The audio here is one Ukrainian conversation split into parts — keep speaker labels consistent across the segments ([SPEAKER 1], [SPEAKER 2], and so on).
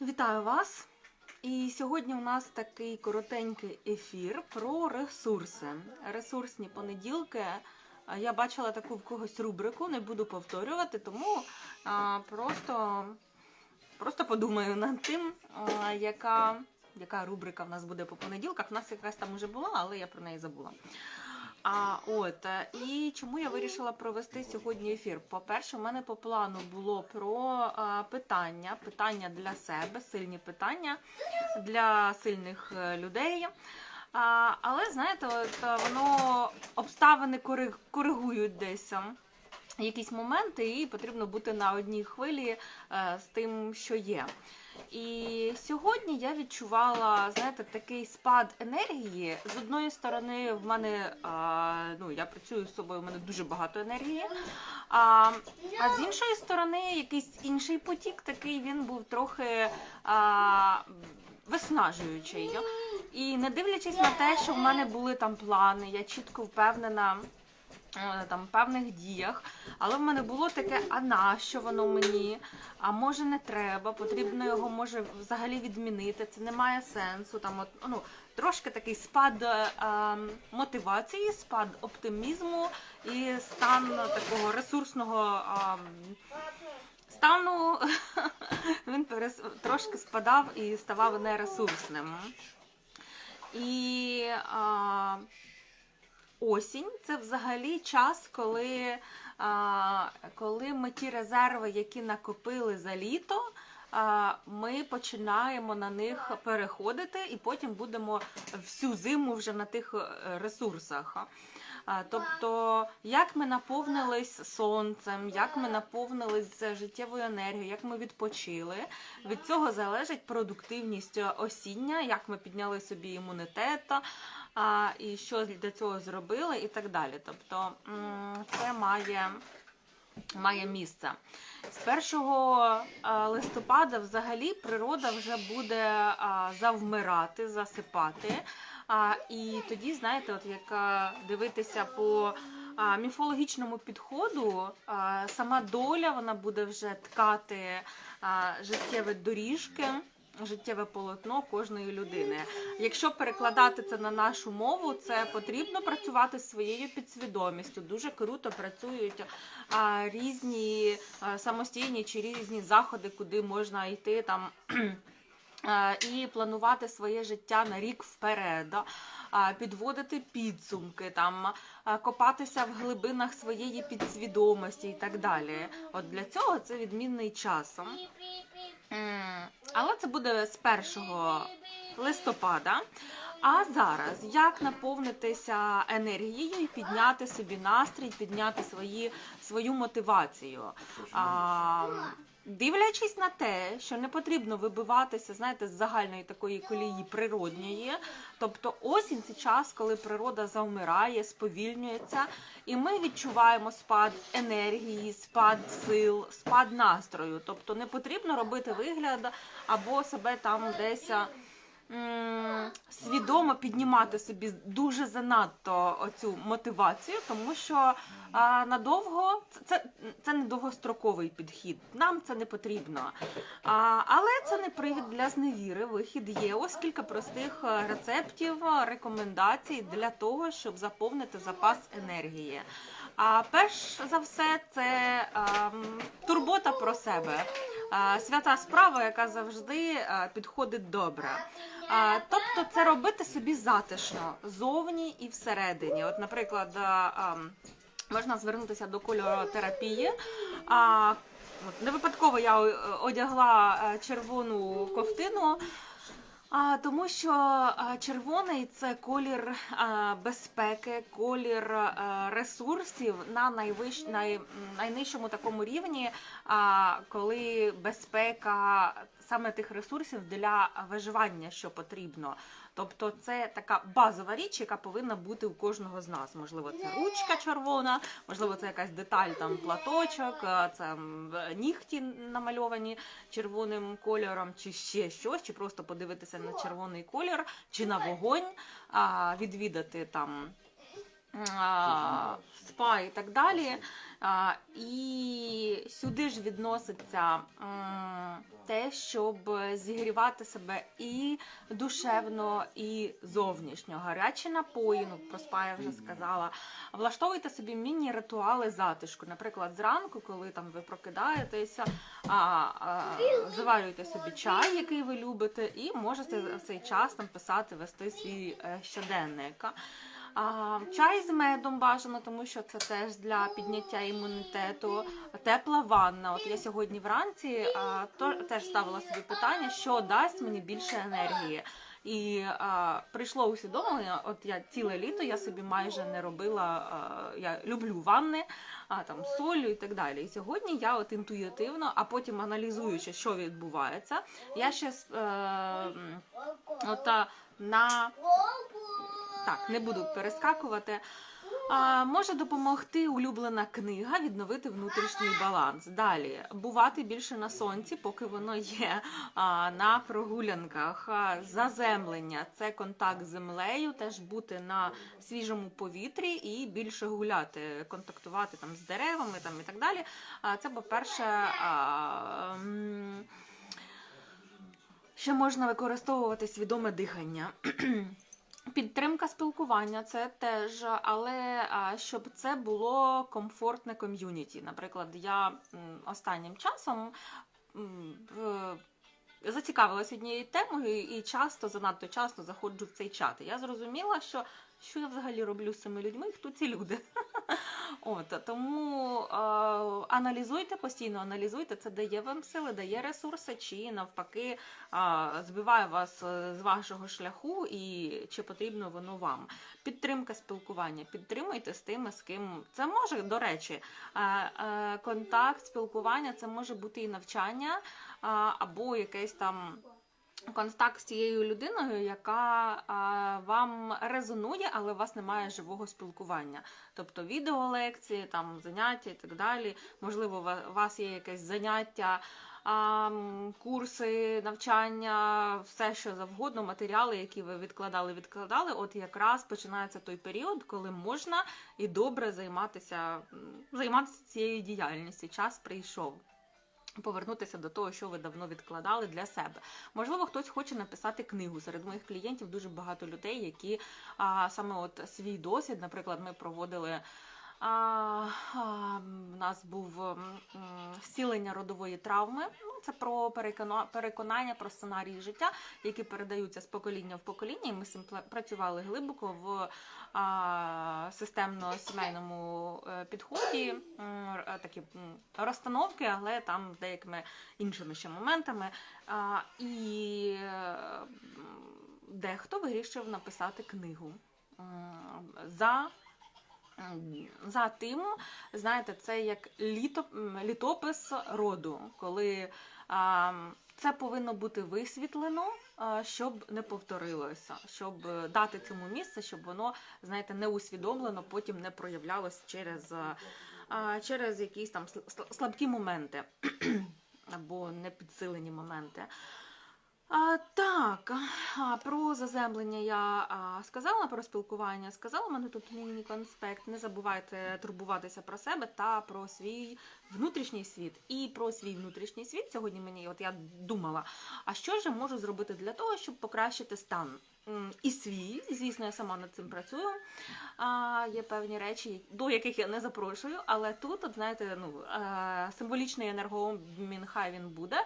[SPEAKER 1] Вітаю вас! І сьогодні у нас такий коротенький ефір про ресурси. Ресурсні понеділки. Я бачила таку в когось рубрику, не буду повторювати, тому а, просто, просто подумаю над тим, а, яка, яка рубрика в нас буде по понеділках. У нас якась там уже була, але я про неї забула. А от е, і чому я вирішила провести сьогодні ефір? По-перше, у мене по плану було про е, питання, питання для себе, сильні питання для сильних е, людей. А, але знаєте, от воно обставини кори- коригують десь. е, Якісь моменти, і потрібно бути на одній хвилі з тим, що є. І сьогодні я відчувала, знаєте, такий спад енергії. З одної сторони, в мене а, ну я працюю з собою, в мене дуже багато енергії. А, а з іншої сторони, якийсь інший потік, такий він був трохи а, виснажуючий. І не дивлячись на те, що в мене були там плани, я чітко впевнена. Е, Там певних діях, але в мене було таке, а нащо воно мені? А може не треба, потрібно його може взагалі відмінити. Це не має сенсу. Там от ну трошки такий спад е, ем, мотивації, спад оптимізму і стан такого ресурсного ем, стану. Він перес, трошки спадав і ставав нересурсним. І а, осінь це взагалі час, коли, коли ми ті резерви, які накопили за літо, ми починаємо на них переходити, і потім будемо всю зиму вже на тих е, ресурсах. Тобто, як ми наповнились сонцем, як ми наповнились життєвою енергією, як ми відпочили, від цього залежить продуктивність осіння, як ми підняли собі імунітет, а, і що для цього зробили, і так далі. Тобто це має, має місце. З 1 листопада взагалі природа вже буде завмирати, засипати. І тоді, знаєте, от як дивитися по міфологічному підходу, сама доля вона буде вже ткати життєві доріжки. Життєве полотно кожної людини. Якщо перекладати це на нашу мову, це потрібно працювати зі своєю підсвідомістю. Дуже круто працюють а, різні а, самостійні чи різні заходи, куди можна йти там. І планувати своє життя на рік вперед, підводити підсумки, там копатися в глибинах своєї підсвідомості і так далі. От для цього це відмінний час. Але це буде з 1 листопада. А зараз як наповнитися енергією і підняти собі настрій, підняти свої, свою мотивацію? А, дивлячись на те, що не потрібно вибиватися, знаєте, з загальної такої колії природньої. Тобто осінь це час, коли природа завмирає, сповільнюється, і ми відчуваємо спад енергії, спад сил, спад настрою. Тобто не потрібно робити вигляд або себе там десь. Свідомо піднімати собі дуже занадто оцю мотивацію, тому що а, надовго це, це, не довгостроковий підхід. Нам це не потрібно. А, але це не привід для зневіри. Вихід є. Ось кілька простих е, рецептів, рекомендацій для того, щоб заповнити запас енергії. А перш за все, це ем, турбота про себе. Е, Свята справа, яка завжди е, підходить добре. Тобто це робити собі затишно зовні і всередині. От, наприклад, е, ем, можна звернутися до кольоротерапії. Не випадково я е, одягла е, червону ковтину. А, тому що червоний це колір безпеки, колір ресурсів на найвищ, най, найнижчому такому рівні, а, коли безпека саме тих ресурсів для виживання, що потрібно. Тобто це така базова річ, яка повинна бути у кожного з нас. Можливо, це ручка червона, можливо, це якась деталь, там платочок, е, це нігті намальовані червоним кольором, чи ще щось, чи просто подивитися на червоний колір, чи на вогонь, відвідати там спа і так далі. І сюди ж відноситься те, те, щоб зігрівати себе і душевно, і зовнішньо. Гарячі напої, ну про спа я вже сказала. Влаштовуйте собі міні-ритуали затишку. Наприклад, зранку, коли там ви прокидаєтеся, а, а, заварюєте собі чай, який ви любите, і можете в цей час там писати, вести свій е, щоденник. А, чай з медом бажано, тому що це теж для підняття імунітету. Тепла ванна. От я сьогодні вранці а, то, теж ставила собі питання, що дасть мені більше енергії. І а, прийшло усвідомлення, от я ціле літо я собі майже не робила. А, я люблю ванни, а там з солью і так далі. І сьогодні я от інтуїтивно, а потім аналізуючи, що відбувається, я ще е, м, от, а, на так, не буду перескакувати. А, може допомогти улюблена книга відновити внутрішній баланс. Далі бувати більше на сонці, поки воно є а, на прогулянках. Заземлення це контакт з землею, теж бути на свіжому повітрі і більше гуляти, контактувати там з деревами там і так далі. А, це, по-перше, а, ще можна використовувати свідоме дихання. Підтримка спілкування це теж, але щоб це було комфортне ком'юніті. Наприклад, я останнім часом зацікавилася однією темою і часто, занадто часто заходжу в цей чат. Я зрозуміла, що що я взагалі роблю з цими людьми, хто ці люди. От тому е, аналізуйте постійно, аналізуйте, це дає вам сили, дає ресурси, чи навпаки е, збиває вас е, з вашого шляху, і чи потрібно воно вам. Підтримка спілкування. Підтримуйте з тими, з ким це може, до речі, е, е, контакт, спілкування це може бути і навчання, е, або якесь там. Контакт з тією людиною, яка а, вам резонує, але у вас немає живого спілкування. Тобто відеолекції, там заняття і так далі. Можливо, у вас є якесь заняття, а, курси, навчання, все що завгодно, матеріали, які ви відкладали, відкладали. От якраз починається той період, коли можна і добре займатися, займатися цією діяльністю. Час прийшов. Повернутися до того, що ви давно відкладали для себе. Можливо, хтось хоче написати книгу. Серед моїх клієнтів дуже багато людей, які а, саме от свій досвід, наприклад, ми проводили. У нас був зцілення родової травми. Ну, це про перекона- переконання, про сценарії життя, які передаються з покоління в покоління. І ми з цим працювали глибоко в системно-сімейному е, підході. Такі розстановки, але там деякими іншими ще моментами. І е, дехто вирішив написати книгу за. М, За тим, знаєте, це як літо, літопис роду, коли а, це повинно бути висвітлено, а, щоб не повторилося, щоб е, дати цьому місце, щоб воно, знаєте, не усвідомлено, потім не проявлялось через, е, а, через якісь там сл- сл- слабкі моменти або непідсилені моменти. А, так, а, про заземлення я а, сказала, про спілкування сказала. У мене тут міні конспект. Не забувайте турбуватися про себе та про свій внутрішній світ. І про свій внутрішній світ сьогодні мені, от я думала, а що ж я можу зробити для того, щоб покращити стан? І свій, звісно, я сама над цим працюю. А, є певні речі, до яких я не запрошую, але тут, от, знаєте, ну, е, символічний енергообмін хай він буде.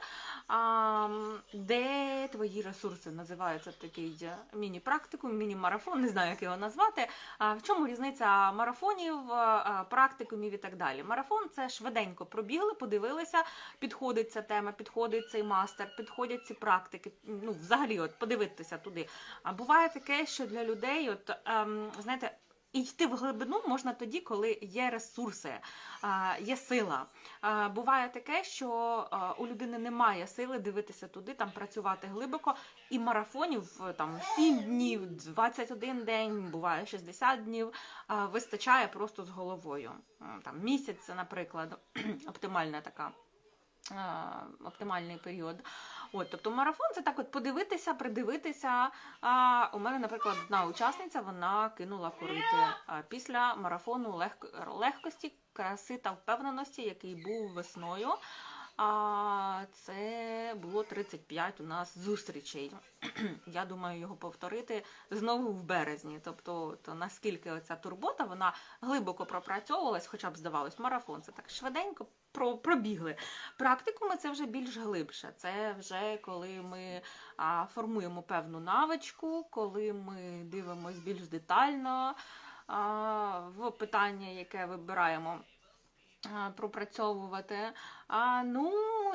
[SPEAKER 1] А, де твої ресурси називається такий е, міні-практикум, міні-марафон, не знаю, як його назвати. А, в чому різниця марафонів, е, практикумів і так далі? Марафон це швиденько пробігли, подивилися, підходить ця тема, підходить цей мастер, підходять ці практики. Ну, взагалі, от подивитися туди. Буває таке, що для людей, от ем, знаєте. Йти в глибину можна тоді, коли є ресурси, а, є сила. А, Буває таке, що а, у людини немає сили дивитися туди, там працювати глибоко. І марафонів е, там 7 днів, 21 день, буває 60 днів. Вистачає просто з головою. Там місяць, наприклад, оптимальна така. е, Оптимальний період. От, тобто марафон це так, от подивитися, придивитися. А у мене, наприклад, одна учасниця вона кинула курити після марафону легко, легкості, краси та впевненості, який був весною. А це було 35 у нас зустрічей. Я думаю, його повторити знову в березні. Тобто, то наскільки оця турбота вона глибоко пропрацьовувалась, хоча б здавалось, марафон це так швиденько про- пробігли. Практикуми це вже більш глибше. Це вже коли ми формуємо певну навичку, коли ми дивимось більш детально в питання, яке вибираємо. А, Пропрацьовувати. А, ну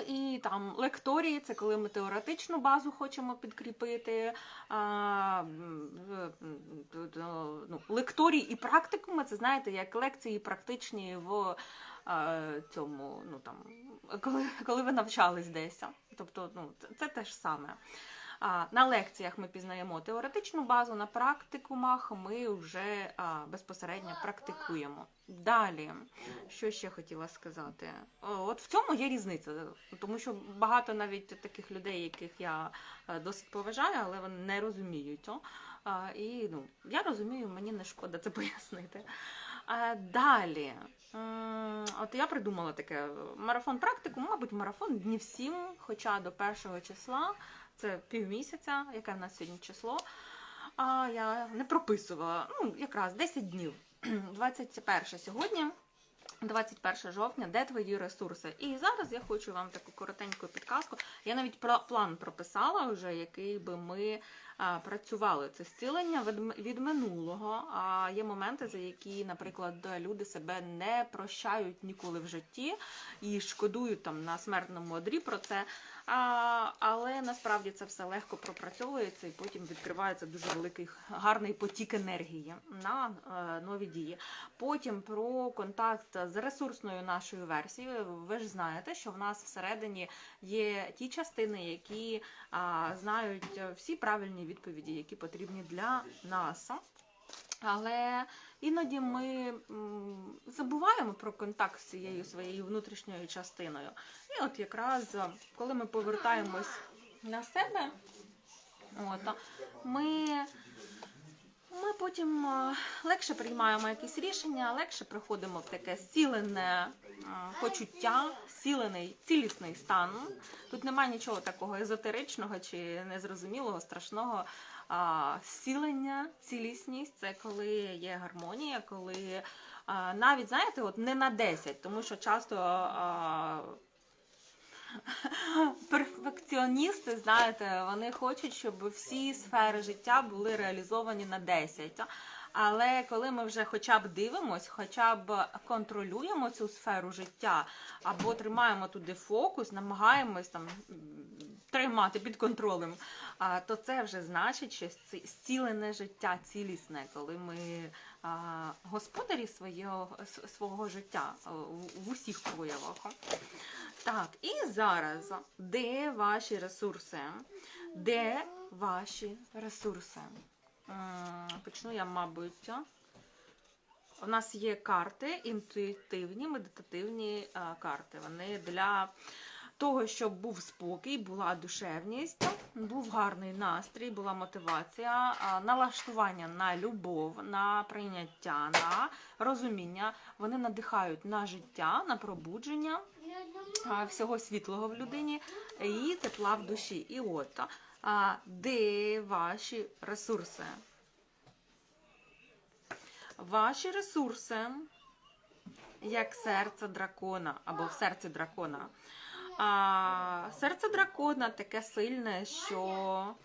[SPEAKER 1] і там лекторії, це коли ми теоретичну базу хочемо підкріпити. А, е, ну, лекторії і практикуми, це знаєте, як лекції практичні в е, цьому, ну там, коли, коли ви навчались десь. Тобто, ну, це, це те ж саме. На лекціях ми пізнаємо теоретичну базу, на практикумах ми вже безпосередньо практикуємо. Далі, що ще хотіла сказати? От в цьому є різниця, тому що багато навіть таких людей, яких я е, досить поважаю, але вони не розуміють. о. А, І ну, я розумію, мені не шкода це пояснити. Далі. От я придумала таке марафон практику, мабуть, марафон днів 7, хоча до першого числа, це півмісяця, яке в нас сьогодні число. А я не прописувала. Ну, якраз 10 днів. 21 сьогодні. 21 жовтня, де твої ресурси? І зараз я хочу вам таку коротеньку підказку. Я навіть пла- план прописала вже, який би ми працювали. Це зцілення від, минулого. А є моменти, за які, наприклад, люди себе не прощають ніколи в житті і шкодують там на смертному одрі про це. А, але насправді це все легко пропрацьовується і потім відкривається дуже великий гарний потік енергії на е, нові дії. Потім про контакт з ресурсною нашою версією. Ви ж знаєте, що в нас всередині є ті частини, які а, знають всі правильні відповіді, які потрібні для нас. Але іноді ми забуваємо про контакт з цією своєю внутрішньою частиною. І от якраз коли ми повертаємось на себе, от, ми, ми потім легше приймаємо якісь рішення, легше приходимо в таке зцілене почуття, зцілений, цілісний стан. Тут немає нічого такого езотеричного чи незрозумілого, страшного. Зцілення, цілісність це коли є гармонія, коли навіть знаєте, от не на 10, тому що часто перфекціоністи, знаєте, вони хочуть, щоб всі сфери життя були реалізовані на 10. Але коли ми вже хоча б дивимось, хоча б контролюємо цю сферу життя, або тримаємо туди фокус, намагаємось там тримати під контролем, то це вже значить, що ці- зцілене життя цілісне, коли ми господарі свого, свого життя в, усіх проявах. Так, і зараз, де ваші ресурси? Де ваші ресурси? Почну я, мабуть. У нас є карти, інтуїтивні, медитативні е, карти. Вони для того, щоб був спокій, була душевність, був гарний настрій, була мотивація, налаштування на любов, на прийняття, на розуміння. Вони надихають на життя, на пробудження всього світлого в людині і тепла в душі. І от, де ваші ресурси? Ваші ресурси, як серце дракона або в серці дракона. А, серце дракона таке сильне, що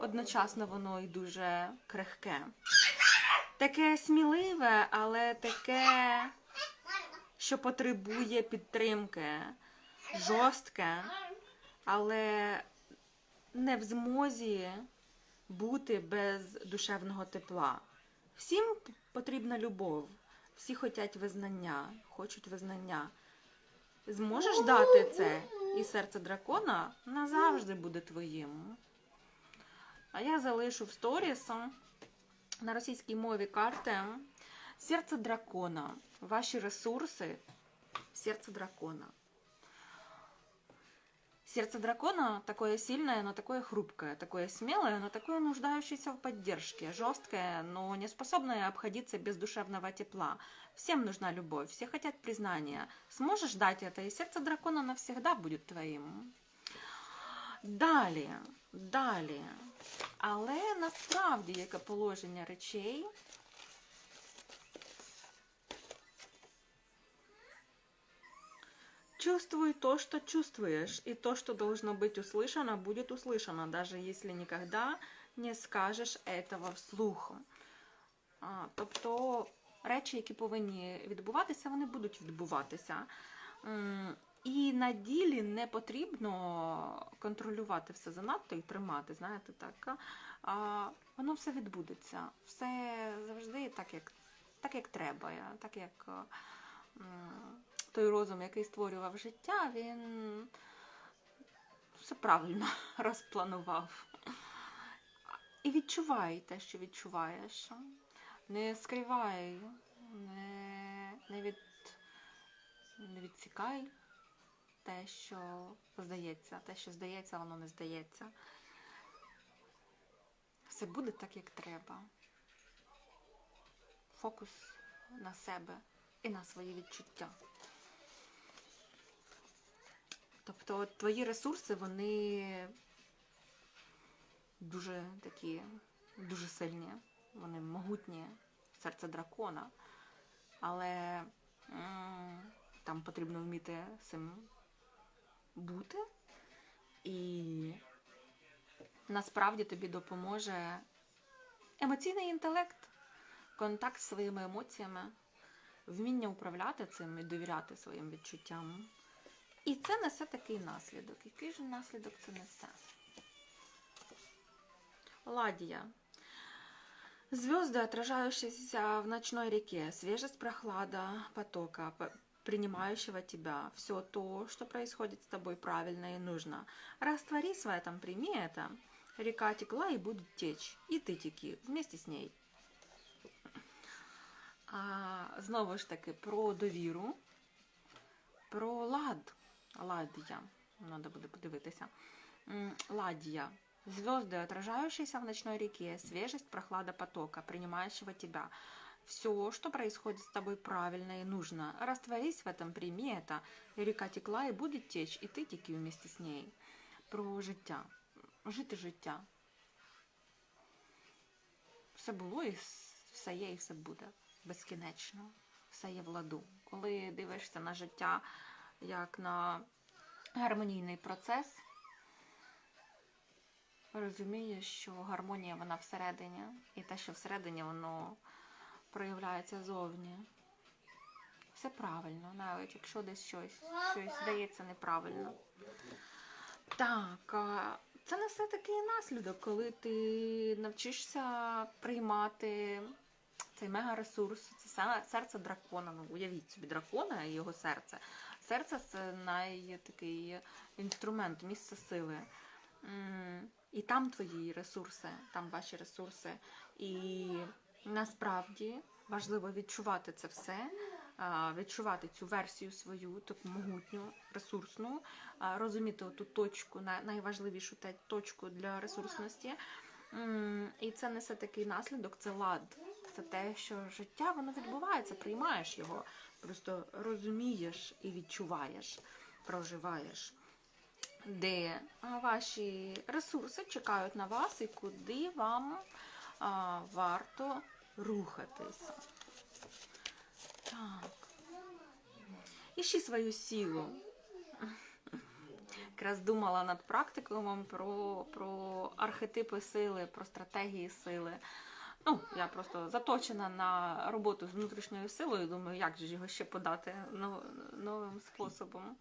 [SPEAKER 1] одночасно воно і дуже крихке. Таке сміливе, але таке, що потребує підтримки, жорстке, але не в змозі бути без душевного тепла. Всім потрібна любов, всі хочуть визнання, хочуть визнання. Зможеш дати це, і серце дракона назавжди буде твоїм. А я залишу в сторіс на російській мові карти серце дракона, ваші ресурси, серце дракона. Сердце дракона такое сильное, но такое хрупкое, такое смелое, но такое нуждающееся в поддержке, жесткое, но не способное обходиться без душевного тепла. Всем нужна любовь, все хотят признания. Сможешь дать это, и сердце дракона навсегда будет твоим. Далі, далі. Але насправді яке положення речей. Чувствуй то, что чувствуешь, и то, что должно быть услышано, будет услышано, даже если никогда не скажеш этого вслух. А, тобто речі, які повинні відбуватися, вони будуть відбуватися. М, І на ділі не потрібно контролювати все занадто і тримати, знаєте, так. А воно все відбудеться. Все завжди так, як, так, як треба, так як. той розум, який створював життя, він все правильно розпланував. І відчувай те, що відчуваєш. Не скривай, не, не, від, не відсікай те, що здається. Те, що здається, воно не здається. Все буде так, як треба. Фокус на себе і на свої відчуття. Тобто твої ресурси, вони дуже такі, дуже сильні, вони могутні, серце дракона. Але там потрібно вміти цим бути. І насправді тобі допоможе емоційний інтелект, контакт з своїми емоціями, вміння управляти цим і довіряти своїм відчуттям. І це несе такий наслідок. Який же наслідок це несе? Ладья. Звезды, отражающиеся в ночной реке, свежесть, прохлада потока, п- принимающего тебя, все то, что происходит с тобой правильно и нужно. Растворись в этом, прими это. Река текла и будет течь, и ты теки вместе с ней. А, знову ж таки, про довіру, про лад. Ладья. Надо буде подивитися. М, Ладья. Звезды, отражающиеся в ночной реке, свежесть, прохлада потока, принимающего тебя. Все, что происходит с тобой правильно и нужно. Растворись в этом, прими это. И река текла и будет течь, и ты теки вместе с ней. Про життя. Жити життя. Все було і с- все є, і все буде. Безкінечно. Все є в ладу. Коли дивишся на життя Як на гармонійний процес, розумієш, що гармонія вона всередині, і те, що всередині, воно проявляється зовні. Все правильно, навіть якщо десь щось, щось здається неправильно. Так, це несе такий наслідок, коли ти навчишся приймати цей мегаресурс, це серце дракона. Ну, уявіть собі дракона і його серце. Серце це найтакий інструмент, місце сили. І там твої ресурси, там ваші ресурси. І насправді важливо відчувати це все, відчувати цю версію свою, таку могутню, ресурсну, розуміти ту точку, найважливішу точку для ресурсності. І це несе такий наслідок, це лад. Це те, що життя воно відбувається, приймаєш його, просто розумієш і відчуваєш, проживаєш де ваші ресурси чекають на вас і куди вам а, варто рухатися. Так. Іщи свою силу. Якраз думала над практикумом про, про архетипи сили, про стратегії сили. Ну, я просто заточена на роботу з внутрішньою силою. Думаю, як же його ще подати нов- новим способом.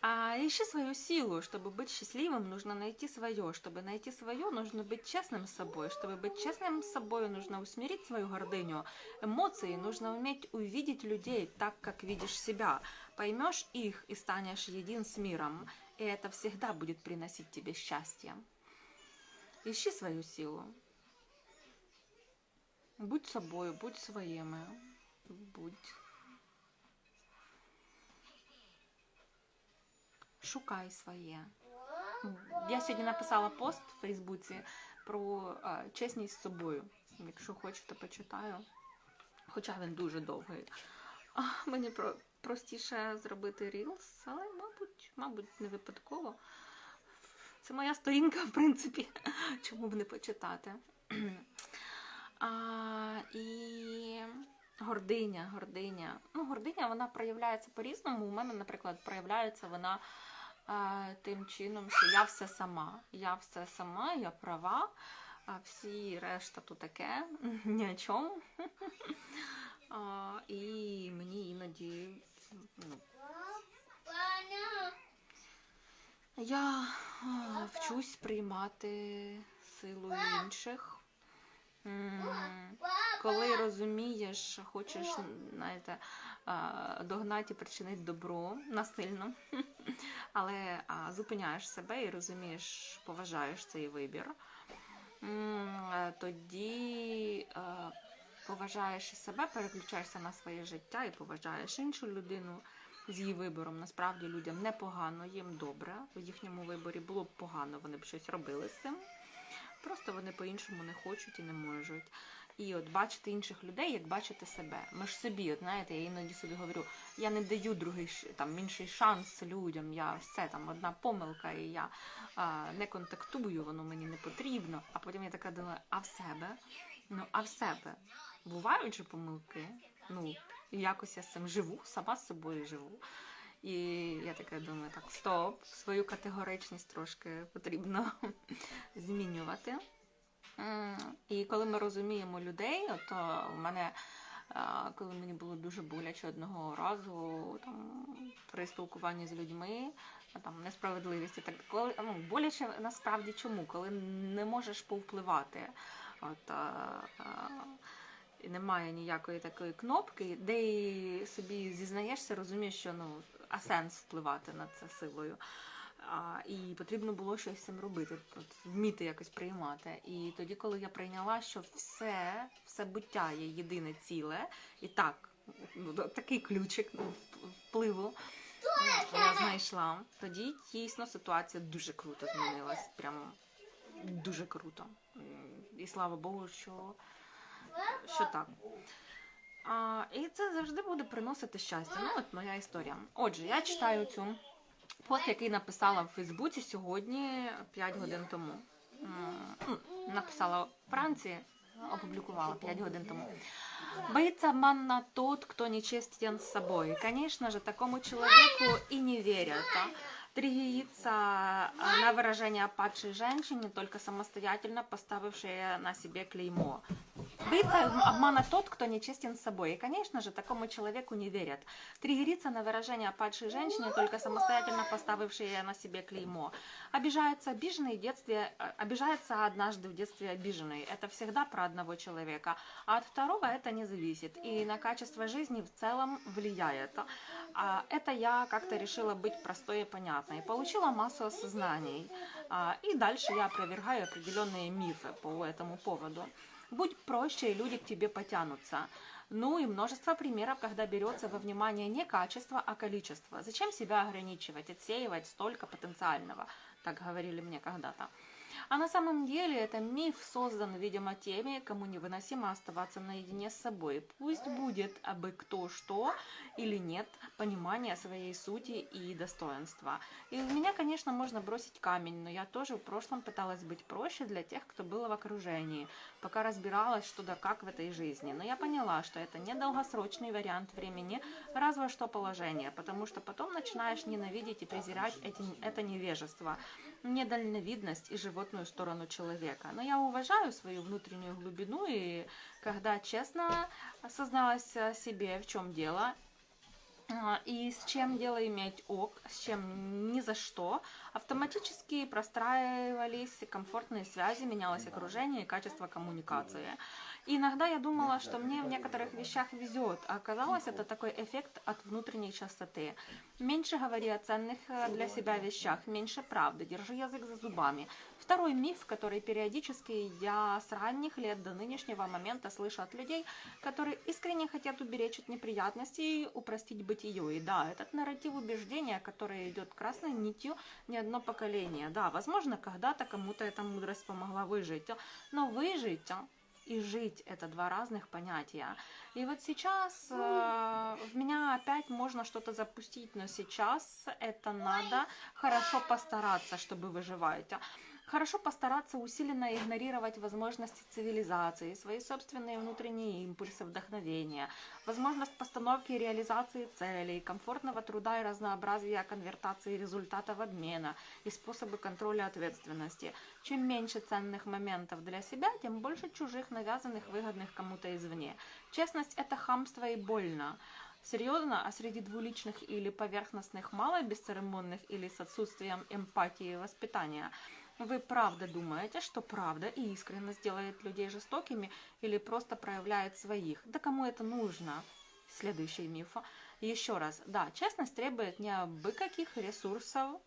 [SPEAKER 1] А ищи свою силу. Чтобы быть счастливым, нужно найти свое. Чтобы найти свое, нужно быть честным с собой. Чтобы быть честным с собой, нужно усмирить свою гордыню. Эмоции нужно уметь увидеть людей так, как видишь себя. Поймешь их и станешь един с миром. И это всегда будет приносить тебе счастье. Ищи свою силу. Будь собою, будь своими. Будь шукай своє. Я сьогодні написала пост в Фейсбуці про е, чесність з собою. Якщо хочете, почитаю. Хоча він дуже довгий. А, мені про, простіше зробити рілс, але, мабуть, мабуть, не випадково. Це моя сторінка, в принципі. Чому б не почитати? А, і гординя, гординя. Ну, гординя вона проявляється по-різному. У мене, наприклад, проявляється вона а, тим чином, що я все сама. Я все сама, я права, а всі решта то таке, ні о чому. А, і мені іноді ну, я а, вчусь приймати силу інших. Коли розумієш, хочеш, знаєте, догнати і причинити добро насильно, але зупиняєш себе і розумієш, поважаєш цей вибір, е, тоді е, поважаєш себе, переключаєшся на своє життя і поважаєш іншу людину з її вибором. Насправді людям непогано, їм добре. В їхньому виборі було б погано, вони б щось робили з цим. Вони по-іншому не хочуть і не можуть. І от бачити інших людей, як бачити себе. Ми ж собі, от знаєте, я іноді собі говорю, я не даю другий там інший шанс людям. Я все там одна помилка, і я а, не контактую, воно мені не потрібно. А потім я така думаю, а в себе? Ну, а в себе бувають же помилки. Ну, якось я з цим живу, сама з собою живу. І я така думаю, так, стоп, свою категоричність трошки потрібно змінювати. М, І коли ми розуміємо людей, е, в мене, е, коли мені було дуже боляче одного разу там, при спілкуванні з людьми, там несправедливість і так коли ну, боляче насправді чому? Коли не можеш повпливати. От, е, е, і немає ніякої такої кнопки, де і собі зізнаєшся, розумієш, що ну, а сенс впливати на це силою. А, і потрібно було щось цим робити, вміти якось приймати. І тоді, коли я прийняла, що все, все буття є єдине ціле, і так, ну, такий ключик ну, впливу я знайшла, тоді дійсно ситуація дуже круто змінилась. Прямо дуже круто. І слава Богу, що, що так. А, і це завжди буде приносити щастя. Ну, от моя історія. Отже, я читаю цю пост, який написала в Фейсбуці сьогодні 5 годин тому. Ну, Написала в Франції, опублікувала 5 годин тому. Боится обмана тот, кто нечестен с собой. Конечно же, такому человеку и не верят. а, на выражение падшей женщине, только самостоятельно поставившей на себе клеймо. Боится обмана тот, кто нечестен с собой. И, конечно же, такому человеку не верят. Триггерится на выражение падшей женщине, только самостоятельно поставившей на себе клеймо. Обижается обиженный в детстве, э, обижается однажды в детстве обиженный. Это всегда про одного человека. А от второго это не зависит. И на качество жизни в целом влияет. А это я как-то решила быть простой и понятной. Получила массу осознаний. А, И дальше я опровергаю определенные мифы по этому поводу. Будь проще, и люди к тебе потянутся. Ну и множество примеров, когда берется во внимание не качество, а количество. Зачем себя ограничивать, отсеивать столько потенциального? Так говорили мне когда-то. А на самом деле это миф создан, видимо, теми, кому невыносимо оставаться наедине с собой. Пусть будет абы кто что или нет понимания своей сути и достоинства. И в меня, конечно, можно бросить камень, но я тоже в прошлом пыталась быть проще для тех, кто был в окружении, пока разбиралась, что да как в этой жизни. Но я поняла, что это не долгосрочный вариант времени, разве что положение, потому что потом начинаешь ненавидеть и презирать эти, это невежество, недальновидность и животную сторону человека. Но я уважаю свою внутреннюю глубину, и когда честно осозналась себе, в чем дело, а, и с чем дело иметь ок, с чем ни за что, автоматически простраивались комфортные связи, менялось окружение и качество коммуникации. И иногда я думала, что мне в некоторых вещах везет, а оказалось это такой эффект от внутренней чистоты. Меньше говори о ценных э, для себя вещах, меньше правды, держи язык за зубами. Второй миф, который периодически я с ранних лет до нынешнего момента слышу от людей, которые искренне хотят уберечь от неприятностей и упростить бытие. И да, этот нарратив убеждения, который идет красной нитью не одно поколение. Да, возможно, когда-то кому-то эта мудрость помогла выжить, но выжить и жить это два разных понятия. И вот сейчас э, в меня опять можно что-то запустить, но сейчас это надо хорошо постараться, чтобы выживать. Хорошо постараться усиленно игнорировать возможности цивилизации, свои собственные внутренние импульсы вдохновения, возможность постановки и реализации целей, комфортного труда и разнообразия конвертации результатов обмена и способы контроля ответственности. Чем меньше ценных моментов для себя, тем больше чужих, навязанных, выгодных кому-то извне. Честность – это хамство и больно. Серьезно, а среди двуличных или поверхностных, мало бесцеремонных или с отсутствием эмпатии и воспитания – вы правда думаете, что правда и искренность делает людей жестокими или просто проявляет своих? Да кому это нужно? Следующий миф. Еще раз, да, честность требует не абы каких ресурсов,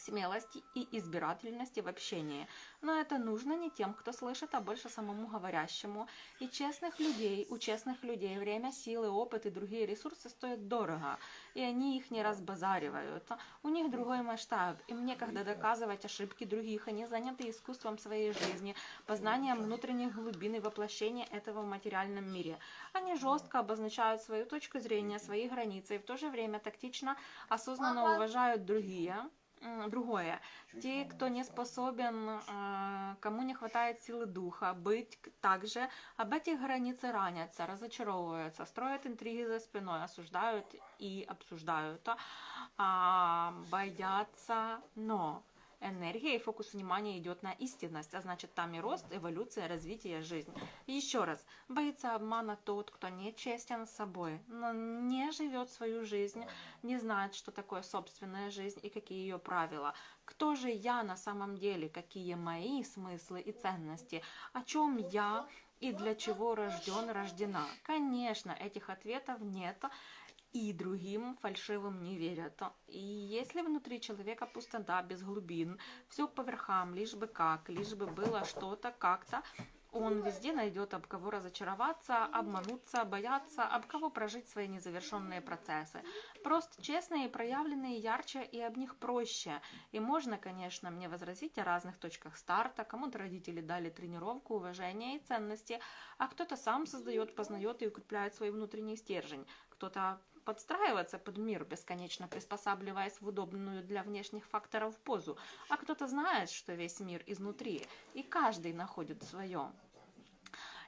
[SPEAKER 1] смелости и избирательности в общении. Но это нужно не тем, кто слышит, а больше самому говорящему. И честных людей, у честных людей время, силы, опыт и другие ресурсы стоят дорого. И они их не разбазаривают. У них другой масштаб. Им некогда доказывать ошибки других. Они заняты искусством своей жизни, познанием внутренних глубин и воплощения этого в материальном мире. Они жестко обозначают свою точку зрения, свои границы и в то же время тактично, осознанно уважают другие другое. Те, кто не способен, кому не хватает силы духа, быть также, об этих границы ранятся, разочаровываются, строят интриги за спиной, осуждают и обсуждают, боятся, но энергия и фокус внимания идет на истинность, а значит там и рост, эволюция, развитие, жизнь. Еще раз, боится обмана тот, кто не честен с собой, но не живет свою жизнь, не знает, что такое собственная жизнь и какие ее правила. Кто же я на самом деле, какие мои смыслы и ценности, о чем я и для чего рожден, рождена. Конечно, этих ответов нет, и другим фальшивым не верят. И если внутри человека пустота без глубин, все по верхам, лишь бы как, лишь бы было что-то как-то, он везде найдет об кого разочароваться, обмануться, бояться, об кого прожить свои незавершенные процессы. Просто честные и проявленные ярче, и об них проще. И можно, конечно, мне возразить о разных точках старта, кому-то родители дали тренировку, уважение и ценности, а кто-то сам создает, познает и укрепляет свой внутренний стержень. Кто-то подстраиваться под мир, бесконечно приспосабливаясь в удобную для внешних факторов позу, а кто-то знает, что весь мир изнутри, и каждый находит свое.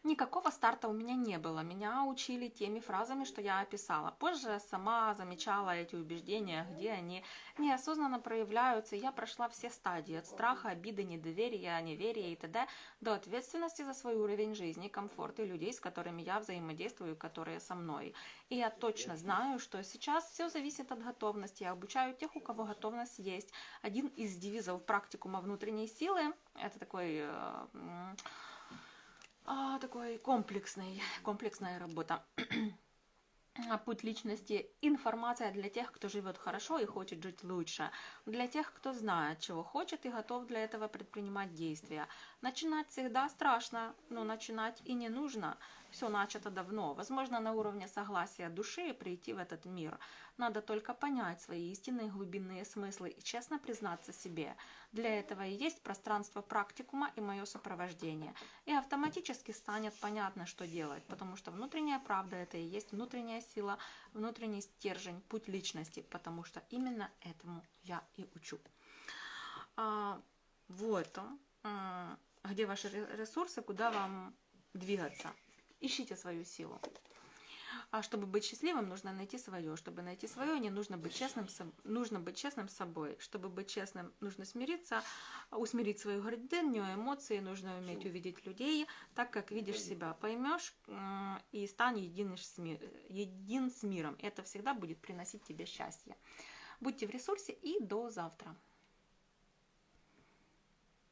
[SPEAKER 1] Никакого старта у меня не было. Меня учили теми фразами, что я описала. Позже сама замечала эти убеждения, где они неосознанно проявляются. Я прошла все стадии от страха, обиды, недоверия, неверия и т.д. до ответственности за свой уровень жизни, комфорт и людей, с которыми я взаимодействую, которые со мной. И я точно знаю, что сейчас все зависит от готовности. Я обучаю тех, у кого готовность есть. Один из девизов практикума внутренней силы, это такой э, а, такой комплексный, комплексная работа. Путь личности – информация для тех, кто живет хорошо и хочет жить лучше, для тех, кто знает, чего хочет и готов для этого предпринимать действия. Начинать всегда страшно, но начинать и не нужно. Все начато давно. Возможно, на уровне согласия души прийти в этот мир. Надо только понять свои истинные глубинные смыслы и честно признаться себе. Для этого и есть пространство практикума и мое сопровождение. И автоматически станет понятно, что делать, потому что внутренняя правда – это и есть внутренняя сила, внутренний стержень, путь личности, потому что именно этому я и учу. А, вот. Где ваши ресурсы, куда вам двигаться. Ищите свою силу. А чтобы быть счастливым, нужно найти свое. Чтобы найти свое, не нужно быть честным, нужно быть честным с собой. Чтобы быть честным, нужно смириться, усмирить свою гордыню, эмоции, нужно уметь увидеть людей так, как видишь себя. Поймешь и стань един с, един с миром. Это всегда будет приносить тебе счастье. Будьте в ресурсе и до завтра.